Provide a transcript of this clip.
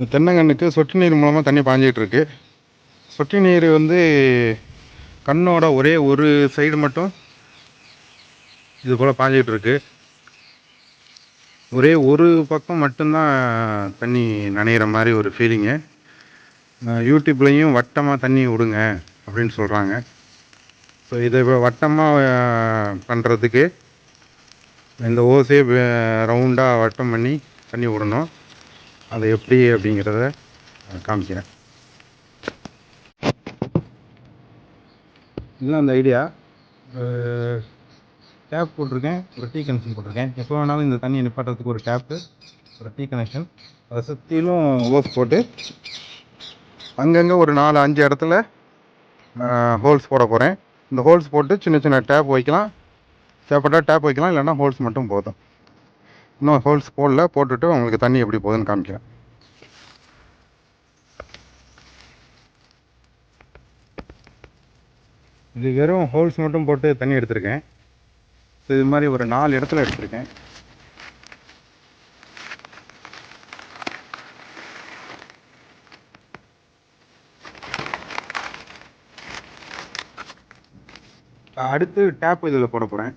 இந்த தென்னங்கன்றுக்கு சொட்டு நீர் மூலமாக தண்ணி பாஞ்சிட்டு இருக்கு சொட்டு நீர் வந்து கண்ணோட ஒரே ஒரு சைடு மட்டும் இது போல் பாஞ்சிட்டு இருக்கு ஒரே ஒரு பக்கம் மட்டும்தான் தண்ணி நனைகிற மாதிரி ஒரு ஃபீலிங்கு யூடியூப்லேயும் வட்டமாக தண்ணி விடுங்க அப்படின்னு சொல்கிறாங்க ஸோ இதை வட்டமாக பண்ணுறதுக்கு இந்த ஓசே ரவுண்டாக வட்டம் பண்ணி தண்ணி விடணும். அது எப்படி அப்படிங்கிறத காமிக்கிறேன். இதுதான் அந்த ஐடியா டேப் போட்டிருக்கேன் ஒரு டீ கனெக்ஷன் போட்டிருக்கேன். எப்போ வேணாலும் இந்த தண்ணியை நிப்பாட்டுறதுக்கு ஒரு டேப்பு ஒரு டீ கனெக்ஷன் அதை சுற்றிலும் ஓஸ் போட்டு அங்கங்கே ஒரு நாலு அஞ்சு இடத்துல ஹோல்ஸ் போட போகிறேன் இந்த ஹோல்ஸ் போட்டு சின்ன சின்ன டேப் வைக்கலாம். தேவைப்பட்டா டேப் வைக்கலாம் இல்லைன்னா ஹோல்ஸ் மட்டும் போதும். இன்னும் ஹோல்ஸ் போடல போட்டுட்டு உங்களுக்கு தண்ணி எப்படி போகுதுன்னு காமிக்கிறேன். இது வெறும் ஹோல்ஸ் மட்டும் போட்டு தண்ணி எடுத்திருக்கேன். இது மாதிரி ஒரு நாலு இடத்துல எடுத்திருக்கேன். அடுத்து டேப் இதில் போட போகிறேன்